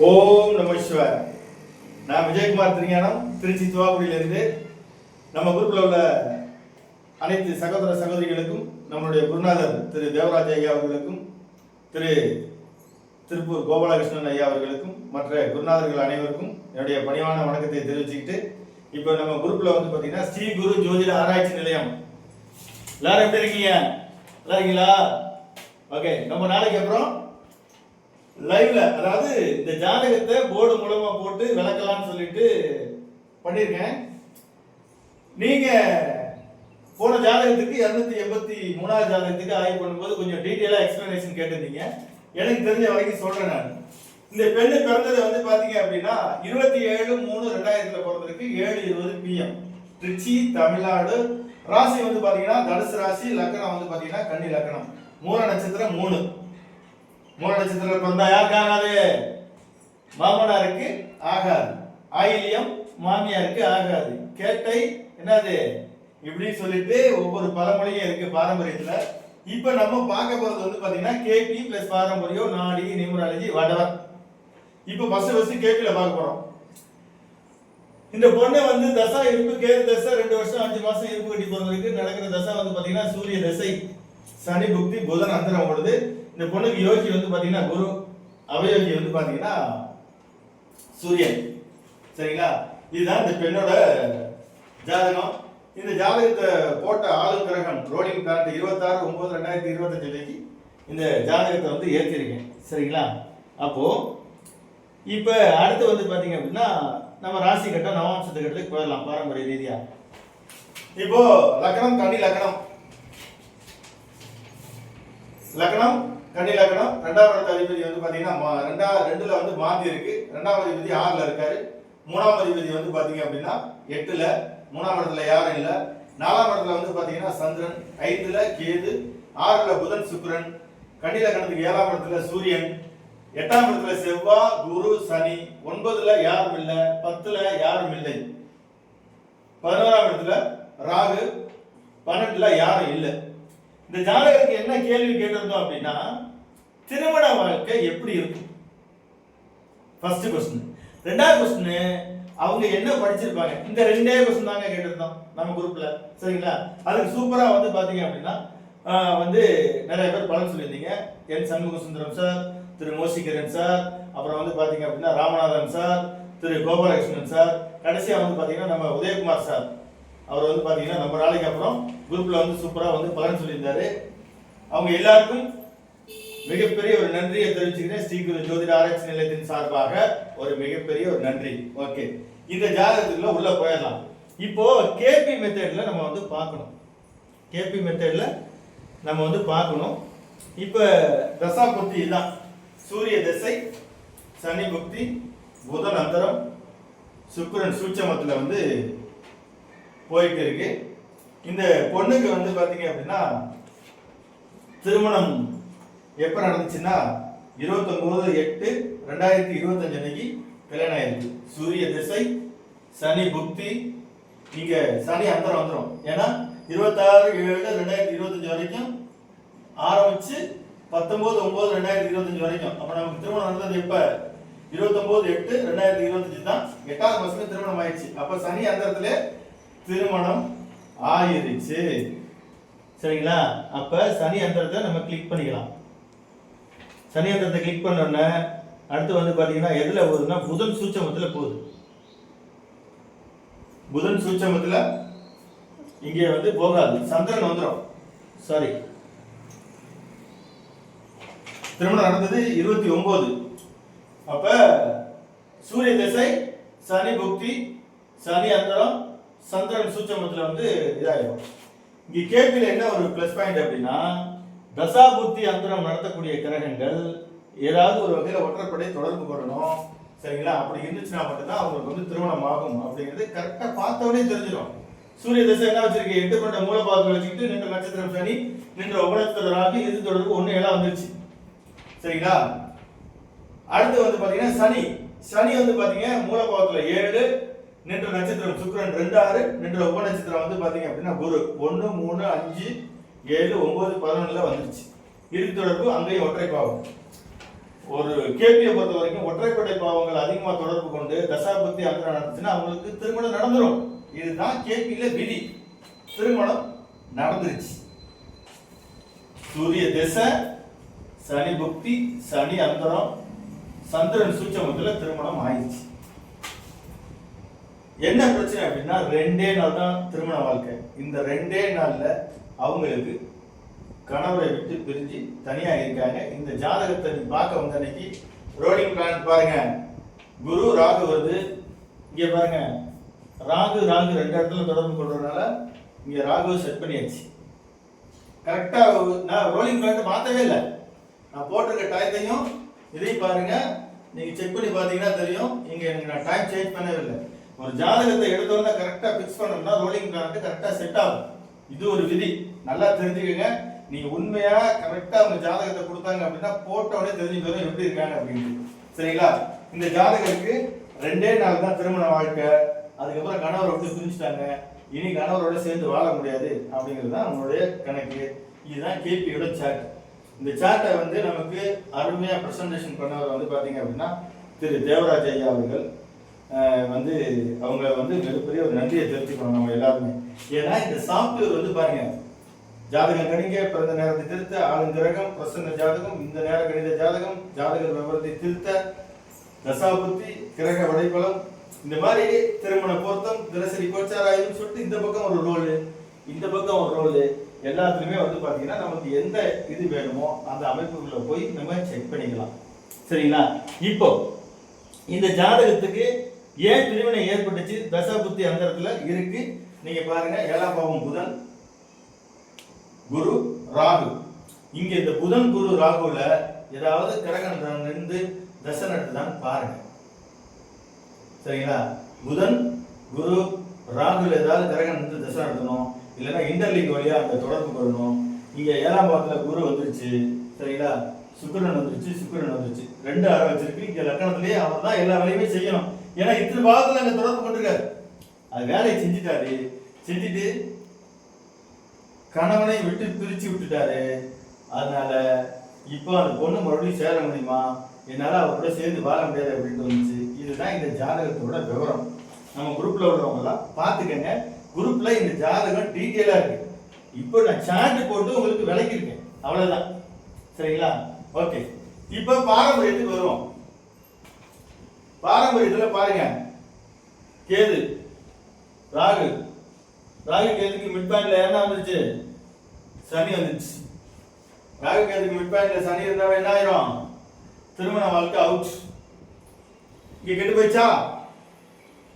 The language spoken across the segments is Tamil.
ஓம் நம நான் விஜயகுமார் திருஞானம் திருச்சி துவாக்குடியிலிருந்து நம்ம குரூப்பில் உள்ள அனைத்து சகோதர சகோதரிகளுக்கும் நம்மளுடைய குருநாதர் திரு தேவராஜ் ஐயா அவர்களுக்கும் திரு திருப்பூர் கோபாலகிருஷ்ணன் ஐயா அவர்களுக்கும் மற்ற குருநாதர்கள் அனைவருக்கும் என்னுடைய பணிவான வணக்கத்தை தெரிவிச்சுக்கிட்டு இப்போ நம்ம குரூப்பில் வந்து பார்த்தீங்கன்னா ஸ்ரீ குரு ஜோதிட ஆராய்ச்சி நிலையம். எல்லாரும் எப்படி இருக்கீங்க? நல்லா இருக்கீங்களா? ஓகே நம்ம நாளைக்கு அப்புறம் லைவ்ல அதாவது இந்த ஜாதகத்தை போர்டு மூலமா போட்டு விளக்கலாம்னு சொல்லிட்டு பண்ணியிருக்கேன். நீங்க போன ஜாதகத்துக்கு இருநூத்தி எண்பத்தி மூணாவது ஜாதகத்துக்கு ஆய்வு பண்ணும்போது கொஞ்சம் டீட்டெயிலாக எக்ஸ்பிளனேஷன் கேட்டிருந்தீங்க. எனக்கு தெரிஞ்ச வரைக்கும் சொல்றேன் நான். இந்த பெண்ணு பிறந்தது வந்து பாத்தீங்க அப்படின்னா இருபத்தி ஏழு மூணு ரெண்டாயிரத்துல பிறந்திருக்கு ஏழு இருபது பிஎம் திருச்சி தமிழ்நாடு. ராசி வந்து பாத்தீங்கன்னா தனுசு ராசி லக்னம் வந்து பாத்தீங்கன்னா கன்னி லக்னம் மூல நட்சத்திரம் மூணு. மூல நட்சத்திரம் பிறந்தா யாருக்கு ஆகாது மாமனாருக்கு ஆகாது. ஆயிலியம் மாமியாருக்கு ஆகாது. கேட்டை என்னது? இப்படின்னு சொல்லிட்டு ஒவ்வொரு பழமொழியும் இருக்கு பாரம்பரியத்துல. இப்ப நம்ம பார்க்க போறது வந்து பாத்தீங்கன்னா கேபி பிளஸ் பாரம்பரியம் நாடி நியூமராலஜி வடவர் இப்ப ஃபர்ஸ்ட் ஃபர்ஸ்ட் கேபியில் பார்க்க போறோம். இந்த பொண்ணை வந்து தசா இருப்பு கேது தசை ரெண்டு வருஷம் அஞ்சு மாசம் இருப்பு கட்டி பிறந்திருக்கு நடக்கிற தசை வந்து பாத்தீங்கன்னா சூரிய தசை சனி புக்தி புதன் அந்தரம் பொழுது இந்த பொண்ணுக்கு யோகி வந்து பார்த்தீங்கன்னா குரு அவயோகி வந்து பார்த்தீங்கன்னா சூரியன். சரிங்களா? இதுதான் இந்த பெண்ணோட ஜாதகம். இந்த ஜாதகத்தை போட்ட ஆளு கிரகம் ரோலிங் பிளானட் இருபத்தாறு ஒன்பது ரெண்டாயிரத்தி இருபத்தஞ்சு அன்னைக்கு இந்த ஜாதகத்தை வந்து ஏற்றிருக்கேன் சரிங்களா? அப்போ இப்போ அடுத்து வந்து பார்த்தீங்க அப்படின்னா நம்ம ராசி கட்டம் நவாம்சத்து கட்டத்துக்கு போயிடலாம் பாரம்பரிய ரீதியா. இப்போ லக்னம் கண்ணி லக்னம். லக்னம் கன்னி லக்னம் ரெண்டாவது இடத்து அதிபதி வந்து பாத்தீங்கன்னா ரெண்டா ரெண்டுல வந்து மாந்தி இருக்கு. ரெண்டாவது அதிபதி ஆறுல இருக்காரு. மூணாம் அதிபதி வந்து பாத்தீங்க அப்படின்னா எட்டுல மூணாம் இடத்துல யாரும் இல்ல. நாலாம் இடத்துல வந்து பாத்தீங்கன்னா சந்திரன் ஐந்துல கேது ஆறுல புதன் சுக்கரன். கன்னி லக்னத்துக்கு ஏழாம் இடத்துல சூரியன். எட்டாம் இடத்துல செவ்வாய் குரு சனி. ஒன்பதுல யாரும் இல்ல பத்துல யாரும் இல்லை. பதினோராம் இடத்துல ராகு பன்னெண்டுல யாரும் இல்லை. இந்த ஜாதகருக்கு என்ன கேள்வி கேட்டிருந்தோம் அப்படின்னா திருமண வாழ்க்கை எப்படி இருக்கும்? ஃபர்ஸ்ட் கொஸ்டின் ரெண்டாவது கொஸ்டின் அவங்க என்ன படிச்சிருப்பாங்க? இந்த ரெண்டே கொஸ்டின் தாங்க கேட்டிருந்தோம் நம்ம குரூப்ல சரிங்களா? அதுக்கு சூப்பரா வந்து பாத்தீங்க அப்படின்னா வந்து நிறைய பேர் பலன் சொல்லியிருந்தீங்க. என் சண்முக சுந்தரம் சார் திரு மோசிகரன் சார் அப்புறம் வந்து பாத்தீங்க அப்படின்னா ராமநாதன் சார் திரு கோபாலகிருஷ்ணன் சார். கடைசியா வந்து பாத்தீங்கன்னா நம்ம உதயகுமார் சார். அவர் வந்து பார்த்தீங்கன்னா நம்ம நாளைக்கு அப்புறம் குரூப்பில் வந்து சூப்பராக வந்து பலன் சொல்லியிருந்தாரு அவங்க எல்லாருக்கும் மிகப்பெரிய ஒரு நன்றியை தெரிவிச்சுக்கிறேன். ஸ்ரீகுரு ஜோதிட ஆராய்ச்சி நிலையத்தின் சார்பாக ஒரு மிகப்பெரிய ஒரு நன்றி. ஓகே இந்த ஜாதகத்துக்குள்ள உள்ள போயிடலாம். இப்போ கேபி மெத்தட்ல நம்ம வந்து பார்க்கணும். கேபி மெத்தட்ல நம்ம வந்து பார்க்கணும். இப்போ தசா புத்தி இதுதான் சூரிய திசை சனி புக்தி புதன் அந்தரம் சுக்கரன் சூட்சமத்தில் வந்து போயிட்டு இருக்கு இந்த பொண்ணுக்கு வந்து பார்த்தீங்க அப்படின்னா திருமணம் எப்போ நடந்துச்சுன்னா இருபத்தொம்போது எட்டு ரெண்டாயிரத்தி இருபத்தஞ்சு அன்னைக்கு கல்யாணம் ஆயிருக்கு. சூரிய திசை சனி புக்தி இங்கே சனி அந்தரம் வந்துடும் ஏன்னா இருபத்தாறு ஏழு ரெண்டாயிரத்தி இருபத்தஞ்சு வரைக்கும் ஆரம்பிச்சு பத்தொம்போது ஒம்பது ரெண்டாயிரத்தி இருபத்தஞ்சு வரைக்கும். அப்போ நமக்கு திருமணம் நடந்தது இப்போ இருபத்தொம்போது எட்டு ரெண்டாயிரத்தி இருபத்தஞ்சு தான் எட்டாவது வருஷத்துல திருமணம் ஆயிடுச்சு. அப்போ சனி அந்தரத்துலேயே திருமணம் ஆயிருச்சு. சரிங்களா? அப்ப சனி அந்தரத்தை நம்ம கிளிக் பண்ணிக்கலாம். சனி அந்தரத்தை கிளிக் பண்ண உடனே அடுத்து வந்து பாத்தீங்கன்னா எதுல போகுதுன்னா புதன் சூட்சமத்துல போகுது. புதன் சூட்சமத்துல இங்கே வந்து போகாது. சந்திரன் வந்துடும் சாரி திருமணம் நடந்தது இருபத்தி ஒன்பது அப்ப சூரிய திசை சனி புக்தி சனி அந்தரம் சந்திரன் சூச்சமத்தில் வந்து இதாகிடும் இங்கே கேள்வியில் என்ன ஒரு ப்ளஸ் பாயிண்ட் அப்படின்னா தசாபுத்தி அந்தரம் நடத்தக்கூடிய கிரகங்கள் ஏதாவது ஒரு வகையில் ஒற்றைப்படை தொடர்பு கொள்ளணும். சரிங்களா? அப்படி இருந்துச்சுன்னா மட்டும்தான் அவங்களுக்கு வந்து திருமணம் ஆகும் அப்படிங்கிறது கரெக்டாக பார்த்தவனே தெரிஞ்சிடும். சூரிய தசை என்ன வச்சிருக்கு? எட்டு கொண்ட மூலபாதத்தை வச்சுக்கிட்டு நின்ற நட்சத்திரம் சனி நின்ற உபநட்சத்திர இது தொடர்பு ஒன்று ஏழா வந்துருச்சு. சரிங்களா? அடுத்து வந்து பார்த்தீங்கன்னா சனி. சனி வந்து பார்த்தீங்கன்னா மூலபாதத்தில் ஏழு நின்ற நட்சத்திரம் சுக்கரன் ரெண்டு ஆறு நின்ற உப நட்சத்திரம் வந்து பார்த்தீங்க அப்படின்னா குரு. ஒன்று மூணு அஞ்சு ஏழு ஒம்பது பதினொன்றில் வந்துருச்சு. இறுதி தொடர்பு அங்கேயும் ஒற்றை பாவம். ஒரு கேபியை பொறுத்த வரைக்கும் ஒற்றைப்படை பாவங்கள் அதிகமாக தொடர்பு கொண்டு தசாபக்தி அந்தரம் நடந்துச்சுன்னா அவங்களுக்கு திருமணம் நடந்துரும். இதுதான் கேபியில் விதி. திருமணம் நடந்துருச்சு. சூரிய திசை சனி புக்தி சனி அந்தரம் சந்திரன் சூச்சமத்தில் திருமணம் ஆயிடுச்சு. என்ன பிரச்சனை அப்படின்னா ரெண்டே நாள் தான் திருமண வாழ்க்கை. இந்த ரெண்டே நாள்ல அவங்களுக்கு கணவரை விட்டு பிரிஞ்சு தனியா இருக்காங்க. இந்த ஜாதகத்தை நீ பார்க்க வந்த அன்னைக்கு ரோலிங் பிளான் பாருங்க. குரு ராகு வருது. இங்க பாருங்க. ராகு ராகு ரெண்டு இடத்துல தொடர்பு கொள்றதுனால இங்க ராகு செட் பண்ணியாச்சு. கரெக்டா நான் ரோலிங் பிளான் மாத்தவே இல்லை. நான் போட்டிருக்க டயத்தையும் இதையும் பாருங்க. நீங்க செக் பண்ணி பாத்தீங்கன்னா தெரியும். இங்க எனக்கு நான் டைம் சேஞ்ச் பண்ணவே இல்லை. ஒரு ஜாதகத்தை எடுத்தோன்னா கரெக்டாக ஃபிக்ஸ் பண்ணோம்னா ரோலிங் பிளான் கரெக்டாக செட் ஆகும். இது ஒரு விதி. நல்லா தெரிஞ்சுக்கங்க. நீங்கள் உண்மையாக கரெக்டாக அவங்க ஜாதகத்தை கொடுத்தாங்க அப்படின்னா போட்டோடனே உடனே எப்படி இருக்காங்க அப்படின்னு. சரிங்களா? இந்த ஜாதகருக்கு ரெண்டே நாள் தான் திருமண வாழ்க்கை. அதுக்கப்புறம் கணவரை விட்டு பிரிஞ்சுட்டாங்க இனி கணவரோட சேர்ந்து வாழ முடியாது அப்படிங்கிறது தான் அவங்களுடைய கணக்கு. இதுதான் கேபியோட சார்ட் இந்த சார்ட்டை வந்து நமக்கு அருமையாக ப்ரெசன்டேஷன் பண்ணவர் வந்து பார்த்தீங்க அப்படின்னா திரு தேவராஜ் ஐயா அவர்கள். வந்து அவங்க வந்து மிகப்பெரிய ஒரு நன்றியை தெரிவிச்சுக்கணும் நம்ம எல்லாருமே. ஏன்னா இந்த சாஃப்ட்வேர் வந்து பாருங்க ஜாதகம் கணிக்க பிறந்த நேரத்தை திருத்த ஆளும் கிரகம் பிரசன்ன ஜாதகம் இந்த நேர கணித ஜாதகம் ஜாதக விவரத்தை திருத்த தசாபுத்தி கிரக வடைபலம் இந்த மாதிரி திருமண பொருத்தம் தினசரி கோச்சார ஆய்வுன்னு சொல்லிட்டு இந்த பக்கம் ஒரு ரோலு இந்த பக்கம் ஒரு ரோலு எல்லாத்துலயுமே வந்து பாத்தீங்கன்னா நமக்கு எந்த இது வேணுமோ அந்த அமைப்புக்குள்ள போய் நம்ம செக் பண்ணிக்கலாம். சரிங்களா? இப்போ இந்த ஜாதகத்துக்கு ஏன் பிரிவினை ஏற்பட்டுச்சு? தசாபுத்தி அந்தரத்துல இருக்கு. நீங்க பாருங்க ஏழாம் பாவம் புதன் குரு ராகு. இங்க இந்த புதன் குரு ராகுல ஏதாவது கிரகணம் இருந்து தசை நடத்துதான்னு பாருங்க. சரிங்களா? புதன் குரு ராகுல ஏதாவது கிரகம் நின்று தசை நடத்தணும் இல்லைன்னா இன்டர்லிங் வழியா அந்த தொடர்பு கொள்ளணும். இங்க ஏழாம் பாவத்துல குரு வந்துருச்சு. சரிங்களா? சுக்கரன் வந்துருச்சு சுக்கரன் வந்துருச்சு. ரெண்டு அரை வச்சிருக்கு. இங்க லக்கணத்திலேயே அவர் தான் எல்லா வேலையுமே செய்யணும். ஏன்னா இத்தனை பாவத்துல அங்கே தொடர்பு கொண்டிருக்காரு. அது வேலையை செஞ்சுட்டாரு. செஞ்சுட்டு கணவனை விட்டு பிரித்து விட்டுட்டாரு. அதனால இப்போ அந்த பொண்ணு மறுபடியும் சேர முடியுமா? என்னால் அவர் கூட சேர்ந்து வாழ முடியாது அப்படின்னு வந்துச்சு. இதுதான் இந்த ஜாதகத்தோட விவரம். நம்ம குரூப்பில் உள்ளவங்கலாம் பார்த்துக்கங்க. குரூப்பில் இந்த ஜாதகம் டீட்டெயிலாக இருக்கு. இப்போ நான் சார்ட் போட்டு உங்களுக்கு விளக்கியிருக்கேன். அவ்வளோதான் சரிங்களா? ஓகே இப்போ பாரம்பரியத்துக்கு வருவோம். பாரம்பரியத்தில் பாருங்க. கேது ராகு. ராகு கேதுக்கு மிட் பாயிண்ட்ல என்ன வந்துச்சு சனி வந்துச்சு ராகு கேதுக்கு மிட் பாயிண்ட்ல சனி இருந்தாவே என்ன ஆயிரும்? திருமண வாழ்க்கை அவுட் இங்க கெட்டு போயிடுச்சா?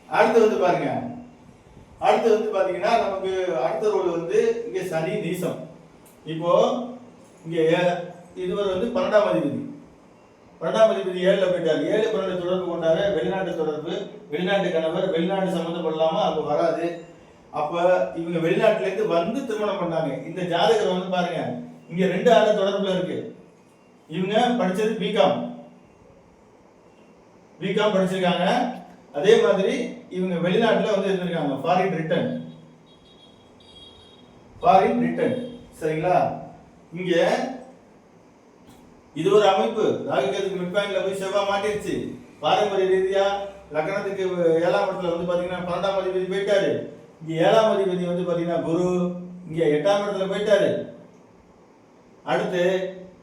அடுத்து வந்து பாருங்க. அடுத்து வந்து பாத்தீங்கன்னா நமக்கு அடுத்த ரோல் வந்து இங்க சனி நீசம். இப்போ இங்க இதுவரை வந்து பன்னெண்டாம் அதிபதி. பன்னெண்டாம் அதிபதி ஏழுல போயிட்டார். ஏழு பன்னெண்டு தொடர்பு கொண்டாரு. வெளிநாட்டு தொடர்பு வெளிநாட்டு கணவர் வெளிநாட்டு சம்மந்தப்படலாமா? அப்ப வராது. அப்ப இவங்க வெளிநாட்டுல இருந்து வந்து திருமணம் பண்ணாங்க. இந்த ஜாதகர் வந்து பாருங்க இங்க ரெண்டு ஆண்டு தொடர்புல இருக்கு. இவங்க படிச்சது பிகாம் பிகாம் படிச்சிருக்காங்க. அதே மாதிரி இவங்க வெளிநாட்டுல வந்து இருந்திருக்காங்க. ஃபாரின் ரிட்டர்ன் ஃபாரின் ரிட்டர்ன் சரிங்களா? இங்க இது ஒரு அமைப்பு. ராகுகேதுக்கு மிட் போய் செவ்வாய் மாட்டிருச்சு. பாரம்பரிய ரீதியா லக்னத்துக்கு ஏழாம் இடத்துல வந்து பாத்தீங்கன்னா பன்னெண்டாம் அதிபதி போயிட்டாரு. இங்க ஏழாம் அதிபதி வந்து பாத்தீங்கன்னா குரு இங்க எட்டாம் இடத்துல போயிட்டாரு. அடுத்து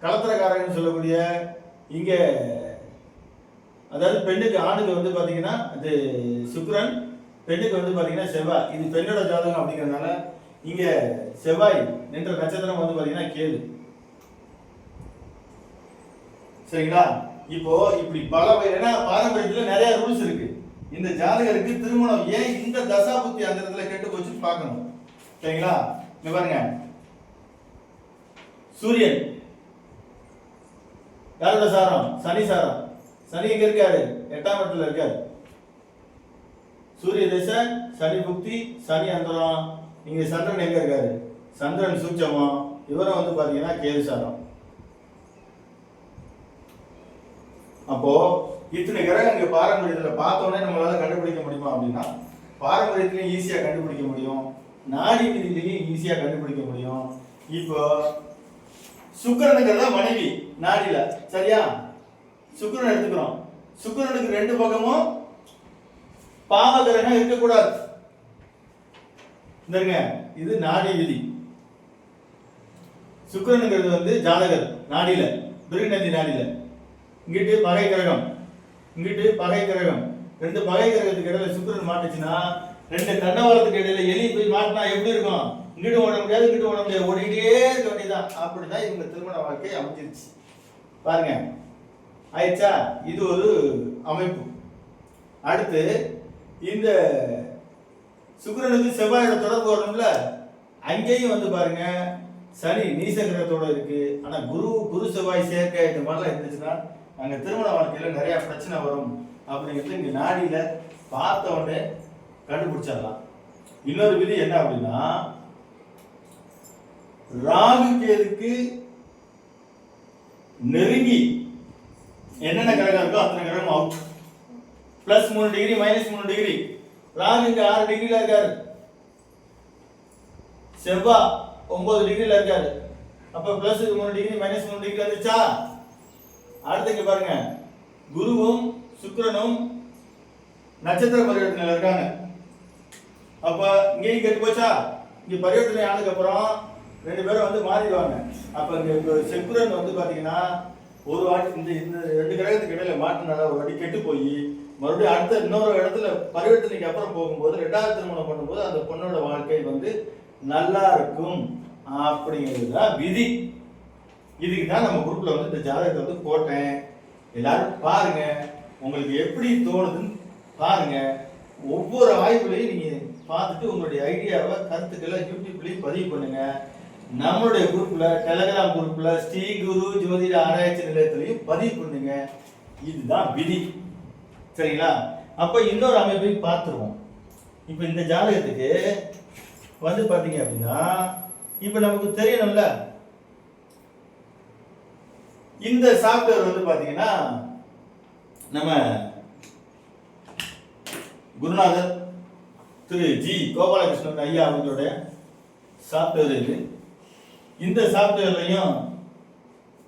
கலத்திரக்காரகன்னு சொல்லக்கூடிய இங்க அதாவது பெண்ணுக்கு ஆணுக்கு வந்து பாத்தீங்கன்னா அது சுக்ரன் பெண்ணுக்கு வந்து பாத்தீங்கன்னா செவ்வாய். இது பெண்ணோட ஜாதகம் அப்படிங்கறதுனால இங்க செவ்வாய் நின்ற நட்சத்திரம் வந்து பாத்தீங்கன்னா கேது. சரிங்களா? இப்போ இப்படி பல ஏன்னா பாரம்பரியத்தில் நிறைய ரூல்ஸ் இருக்கு. இந்த ஜாதகருக்கு திருமணம் ஏன் இந்த தசாபுத்தி அந்த இடத்துல கெட்டு போச்சுன்னு பார்க்கணும். சரிங்களா? இங்க பாருங்க. சூரியன். யாரோட சாரம்? சனி சாரம். சனி எங்க இருக்காரு? எட்டாம் இடத்துல இருக்காரு. சூரிய திசை சனி புக்தி சனி அந்தரம். இங்க சந்திரன் எங்க இருக்காரு? சந்திரன் சூட்சமம். இவரை வந்து பாத்தீங்கன்னா கேது சாரம். அப்போ இத்தனை கிரகங்கள் பாரம்பரியத்தில் பாரம்பரியத்துல பார்த்தோன்னே நம்மளால கண்டுபிடிக்க முடியுமா அப்படின்னா பாரம்பரியத்திலையும் ஈஸியா கண்டுபிடிக்க முடியும். நாடி விதிலையும் ஈஸியா கண்டுபிடிக்க முடியும். இப்போ சுக்கரனுங்கிறத மனைவி நாடியில. சரியா? சுக்கரன் எடுத்துக்கிறோம். சுக்கிரனுக்கு ரெண்டு பக்கமும் பாவ கிரகம் இருக்கக்கூடாது. இந்தருங்க இது நாடி விதி. சுக்கரனுங்கிறது வந்து ஜாதகர் நாடியில. துரிநந்தி நாடியில. இங்கிட்டு பகை கிரகம். இங்கிட்டு பகை கிரகம். ரெண்டு பகை கிரகத்துக்கு இடையில சுக்கரன் மாட்டுச்சுன்னா ரெண்டு தண்டவாளத்துக்கு இடையில எலி போய் மாட்டினா எப்படி இருக்கும்? இங்கிட்டு ஓட முடியாது இங்கிட்டு ஓட முடியாது. ஓடிக்கிட்டே இருக்க வேண்டியதான் அப்படிதான் இவங்க திருமண வாழ்க்கையை அமைஞ்சிருச்சு. பாருங்க. ஆயிடுச்சா? இது ஒரு அமைப்பு. அடுத்து இந்த சுக்கரனுக்கு செவ்வாயோட தொடர்பு வரணும்ல அங்கேயும் வந்து பாருங்க சனி நீச கிரகத்தோட இருக்கு. ஆனா குரு குரு செவ்வாய் சேர்க்கை இந்த மாதிரிலாம் இருந்துச்சுன்னா அங்க திருமண வாழ்க்கையில நிறைய பிரச்சனை வரும் அப்படிங்கிறது இங்க நாடியில பார்த்த உடனே கண்டுபிடிச்சிடலாம். இன்னொரு விதி என்ன அப்படின்னா ராகு கேதுக்கு நெருங்கி என்னென்ன கிரகம் இருக்கோ அத்தனை கிரகம் அவுட் பிளஸ் மூணு டிகிரி மைனஸ் மூணு டிகிரி ராகு இங்க ஆறு டிகிரில இருக்காரு. செவ்வா ஒன்பது டிகிரில இருக்காரு. அப்ப பிளஸ் மூணு டிகிரி மைனஸ் மூணு டிகிரி வந்துச்சா அடுத்து பாருங்க. குருவும் சுக்கிரனும் நட்சத்திர பரிவர்த்தனையில இருக்காங்க. அப்ப இங்கேயும் கெட்டு போச்சா? இங்க பரிவர்த்தனை ஆனதுக்கு அப்புறம் ரெண்டு பேரும் வந்து மாறிடுவாங்க. அப்ப இங்க சுக்கரன் வந்து பாத்தீங்கன்னா ஒரு வாட்டி இந்த இந்த ரெண்டு கிரகத்துக்கு இடையில மாட்டினால ஒரு வாட்டி கெட்டு போய் மறுபடியும் அடுத்த இன்னொரு இடத்துல பரிவர்த்தனைக்கு அப்புறம் போகும்போது ரெண்டாவது திருமணம் பண்ணும்போது அந்த பொண்ணோட வாழ்க்கை வந்து நல்லா இருக்கும். அப்படிங்கிறது தான் விதி. இதுக்கு தான் நம்ம குரூப்பில் வந்து இந்த ஜாதகத்தை வந்து போட்டேன். எல்லாரும் பாருங்க. உங்களுக்கு எப்படி தோணுதுன்னு பாருங்க. ஒவ்வொரு ஆய்வுலையும் நீங்கள் பார்த்துட்டு உங்களுடைய ஐடியாவை கருத்துக்களை யூடியூப்லேயும் பதிவு பண்ணுங்க. நம்மளுடைய குரூப்பில் டெலகிராம் குரூப்பில் ஸ்ரீ குரு ஜோதிட ஆராய்ச்சி நிலையத்திலையும் பதிவு பண்ணுங்க. இதுதான் விதி. சரிங்களா? அப்போ இன்னொரு அமைப்பையும் பார்த்துருவோம். இப்போ இந்த ஜாதகத்துக்கு வந்து பார்த்தீங்க அப்படின்னா இப்போ நமக்கு தெரியணும்ல. இந்த சாஃப்ட்வேர் வந்து பாத்தீங்கன்னா நம்ம குருநாதர் திரு ஜி கோபாலகிருஷ்ணன் ஐயா அவங்களுடைய சாஃப்ட்வேர் இது இந்த சாஃப்ட்வேர்லையும்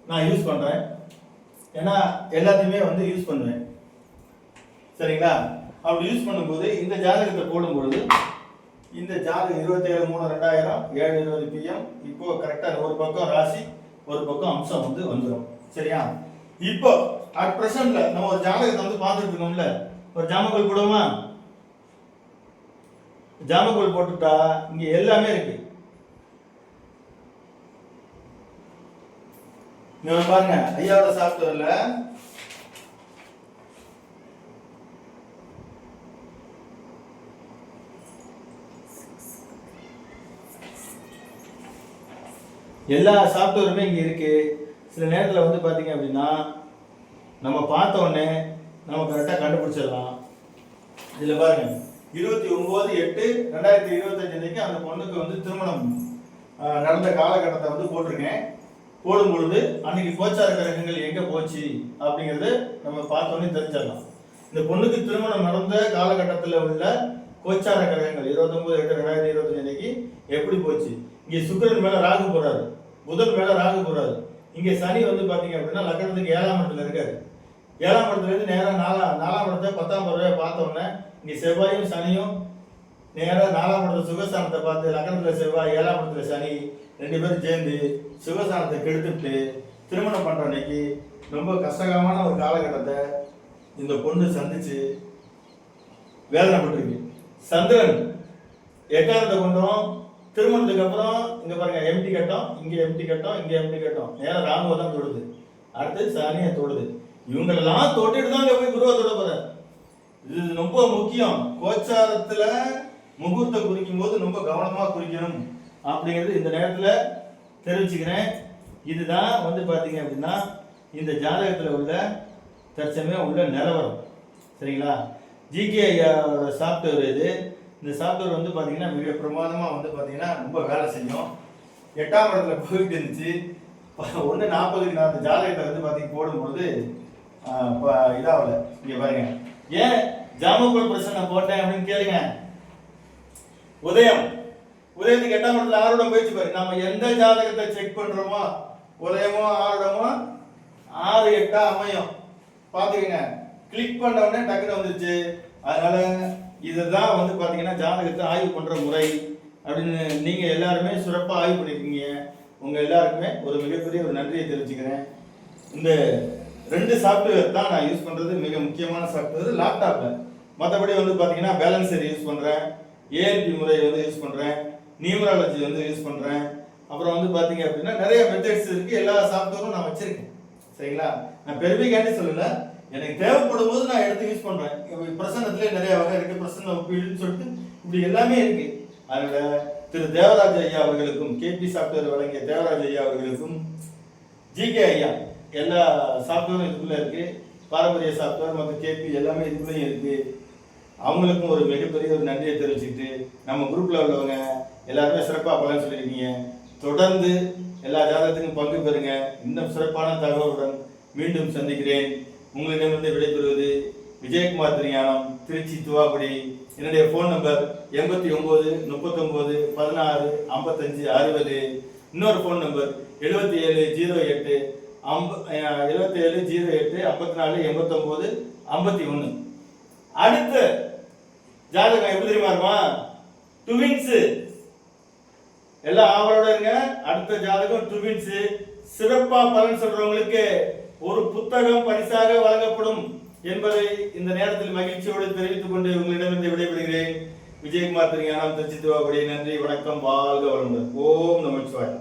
நான் யூஸ் பண்றேன். ஏன்னா எல்லாத்தையுமே வந்து யூஸ் பண்ணுவேன். சரிங்களா? அப்படி யூஸ் பண்ணும்போது இந்த ஜாதகத்தை போடும்பொழுது இந்த ஜாதகம் இருபத்தி ஏழு மூணு ரெண்டாயிரம் ஏழு இருபது பிஎம் இப்போ கரெக்டாக ஒரு பக்கம் ராசி ஒரு பக்கம் அம்சம் வந்து வந்துடும் சரியா? இப்போ அட் பிரசன்ட்ல நம்ம ஒரு ஜாதகத்தை வந்து பார்த்துட்டு இருக்கோம்ல. ஒரு ஜாமக்கோல் போடுவோமா? ஜாமக்கோல் போட்டுட்டா இங்க எல்லாமே இருக்கு. இங்க பாருங்க ஐயாவோட சாஃப்ட்வேர்ல எல்லா சாஃப்ட்வேருமே இங்கே இருக்கு. சில நேரத்தில் வந்து பார்த்தீங்க அப்படின்னா நம்ம பார்த்த உடனே நம்ம கரெக்டாக கண்டுபிடிச்சிடலாம். இதில் பாருங்க. இருபத்தி ஒம்பது எட்டு ரெண்டாயிரத்தி இருபத்தஞ்சு அன்றைக்கி அந்த பொண்ணுக்கு வந்து திருமணம் நடந்த காலகட்டத்தை வந்து போட்டிருக்கேன். போடும் பொழுது அன்னைக்கு கோச்சார கிரகங்கள் எங்கே போச்சு அப்படிங்கிறது நம்ம பார்த்தோன்னே தெரிஞ்சிடலாம். இந்த பொண்ணுக்கு திருமணம் நடந்த காலகட்டத்தில் உள்ள கோச்சார கிரகங்கள் இருபத்தொம்பது எட்டு ரெண்டாயிரத்தி இருபத்தஞ்சு அன்னைக்கு எப்படி போச்சு? இங்கே சுக்கரன் மேலே ராகு போகிறாரு புதன் மேலே ராகு போறாரு. இங்கே சனி வந்து பார்த்தீங்க அப்படின்னா லக்னத்துக்கு ஏழாம் இடத்துல இருக்காரு. ஏழாம் இடத்துலேருந்து இருந்து நாலா நாலாம் இடத்த பத்தாம் பறவை பார்த்த இங்கே செவ்வாயும் சனியும் நேராக நாலாம் இடத்துல சுகஸ்தானத்தை பார்த்து லக்னத்தில் செவ்வாய் ஏழாம் இடத்துல சனி ரெண்டு பேரும் சேர்ந்து சுகஸ்தானத்தை கெடுத்துட்டு திருமணம் பண்ணுற அன்னைக்கு ரொம்ப கஷ்டகரமான ஒரு காலகட்டத்தை இந்த பொண்ணு சந்திச்சு வேதனைப்பட்டிருக்கு. சந்திரன் எக்காரத்தை கொண்டோம். திருமணத்துக்கு அப்புறம் இங்க பாருங்க எம்டி கட்டம் இங்க எம்டி கட்டம் இங்க எம்டி கட்டம். நேரம் ராகுவை தான் தொடுது. அடுத்து சனியை தொடுது. இவங்களெல்லாம் தொட்டுட்டு தான் இங்க போய் குருவை தொட போறாரு. இது ரொம்ப முக்கியம். கோச்சாரத்துல முகூர்த்த குறிக்கும் போது ரொம்ப கவனமா குறிக்கணும் அப்படிங்கிறது இந்த நேரத்துல தெரிவிச்சுக்கிறேன். இதுதான் வந்து பாத்தீங்க அப்படின்னா இந்த ஜாதகத்துல உள்ள தற்சமயம் உள்ள நிலவரம். சரிங்களா? ஜிகே ஐயாவோட சாஃப்ட்வேர் இது. இந்த சாத்தூர் வந்து பார்த்தீங்கன்னா மிக பிரமாதமாக வந்து பார்த்தீங்கன்னா ரொம்ப வேலை செய்யும் எட்டாம் இடத்துல போயிட்டு இருந்துச்சு. ஒன்று நாற்பதுக்கு நான் அந்த ஜாதகத்தை வந்து பார்த்தீங்கன்னா போடும்பொழுது இதாகல. இங்கே பாருங்க. ஏன் ஜாமக்குள் பிரச்சனை போட்டேன் அப்படின்னு கேளுங்க. உதயம். உதயத்துக்கு எட்டாம் இடத்துல ஆறுடம் போயிடுச்சு பாரு. நம்ம எந்த ஜாதகத்தை செக் பண்ணுறோமோ உதயமோ ஆறுடமோ ஆறு எட்டா அமையும். பார்த்துக்கங்க. கிளிக் பண்ண உடனே டக்குன்னு வந்துருச்சு. அதனால இதுதான் வந்து பார்த்தீங்கன்னா ஜாதகத்தை ஆய்வு பண்ணுற முறை அப்படின்னு நீங்கள் எல்லாருமே சிறப்பாக ஆய்வு பண்ணியிருக்கீங்க உங்கள் எல்லாருக்குமே ஒரு மிகப்பெரிய ஒரு நன்றியை தெரிவிச்சுக்கிறேன். இந்த ரெண்டு சாஃப்ட்வேர் தான் நான் யூஸ் பண்ணுறது மிக முக்கியமான சாஃப்ட்வேர் லேப்டாப்பில் மற்றபடி வந்து பார்த்தீங்கன்னா பேலன்சர் யூஸ் பண்ணுறேன் ஏஎல்பி முறை வந்து யூஸ் பண்ணுறேன் நியூமராலஜி வந்து யூஸ் பண்ணுறேன் அப்புறம் வந்து பார்த்தீங்க அப்படின்னா நிறைய மெத்தட்ஸ் இருக்குது எல்லா சாஃப்ட்வேரும் நான் வச்சுருக்கேன். சரிங்களா? நான் பெருமைக்காண்டி சொல்லலை. எனக்கு தேவைப்படும் போது நான் எடுத்து யூஸ் பண்றேன். இப்ப பிரசன்னத்திலே நிறைய வகை இருக்கு. பிரசன்ன ஒப்பீடுன்னு சொல்லிட்டு இப்படி எல்லாமே இருக்கு. அதனால திரு தேவராஜ ஐயா அவர்களுக்கும் கேபி சாஃப்ட்வேர் வழங்கிய தேவராஜ ஐயா அவர்களுக்கும் ஜிகே ஐயா எல்லா சாஃப்ட்வேரும் இதுக்குள்ள இருக்கு. பாரம்பரிய சாஃப்ட்வேர் மற்றும் கேபி எல்லாமே இதுக்குள்ளேயும் இருக்கு. அவங்களுக்கும் ஒரு மிகப்பெரிய ஒரு நன்றியை தெரிவிச்சுட்டு நம்ம குரூப்ல உள்ளவங்க எல்லாருமே சிறப்பாக பலன் சொல்லியிருக்கீங்க. தொடர்ந்து எல்லா ஜாதகத்துக்கும் பங்கு பெறுங்க. இன்னும் சிறப்பான தகவலுடன் மீண்டும் சந்திக்கிறேன். உங்களிடமிருந்து விடைபெறுவது விஜயகுமார் திருஞானம் திருச்சி துவாக்குடி என்னுடைய ஃபோன் நம்பர் எண்பத்தி ஒம்பது முப்பத்தொம்போது பதினாறு ஐம்பத்தஞ்சு அறுபது. இன்னொரு ஃபோன் நம்பர் எழுபத்தி ஏழு ஜீரோ எட்டு ஐம்ப எழுபத்தி ஏழு ஜீரோ எட்டு ஐம்பத்தி நாலு எண்பத்தொம்போது ஐம்பத்தி ஒன்று அடுத்த ஜாதகம் எப்படி தெரியுமா இருக்குமா? டுவின்ஸு எல்லாம் ஆவலோட இருங்க. அடுத்த ஜாதகம் டுவின்ஸு சிறப்பாக பலன் சொல்கிறவங்களுக்கு ஒரு புத்தகம் பரிசாக வழங்கப்படும் என்பதை இந்த நேரத்தில் மகிழ்ச்சியோடு தெரிவித்துக் கொண்டு உங்களிடமிருந்து விடைபெறுகிறேன். விஜயகுமார் திருஞானம் திருச்சி திருவாபுடி நன்றி வணக்கம் வாழ்க வளமுடன். ஓம் நமச்சிவாய்